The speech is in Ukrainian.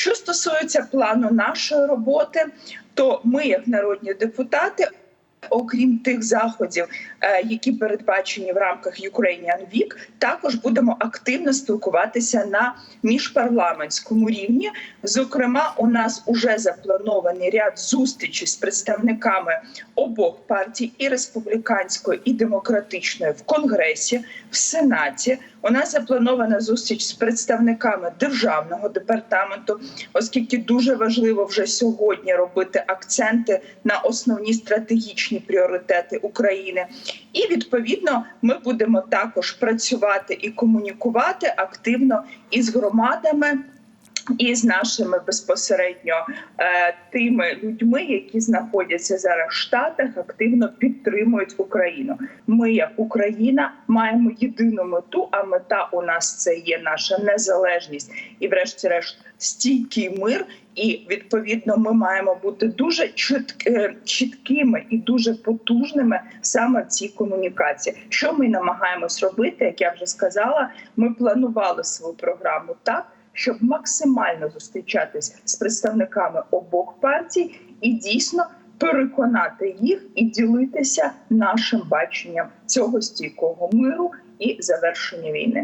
Що стосується плану нашої роботи, то ми, як народні депутати, окрім тих заходів, е, які передбачені в рамках Ukrainian Week, також будемо активно спілкуватися на міжпарламентському рівні. Зокрема, у нас уже запланований ряд зустрічей з представниками обох партій і республіканської, і демократичної в Конгресі, в Сенаті. У нас запланована зустріч з представниками державного департаменту, оскільки дуже важливо вже сьогодні робити акценти на основні стратегічні пріоритети України. І відповідно ми будемо також працювати і комунікувати активно із громадами. І з нашими безпосередньо е, тими людьми, які знаходяться зараз в Штатах, активно підтримують Україну. Ми, як Україна, маємо єдину мету. А мета у нас це є наша незалежність і, врешті-решт, стійкий мир. І відповідно ми маємо бути дуже е, чіткими і дуже потужними саме в цій комунікації. Що ми намагаємось робити, як я вже сказала, ми планували свою програму так щоб максимально зустрічатись з представниками обох партій і дійсно переконати їх і ділитися нашим баченням цього стійкого миру і завершення війни.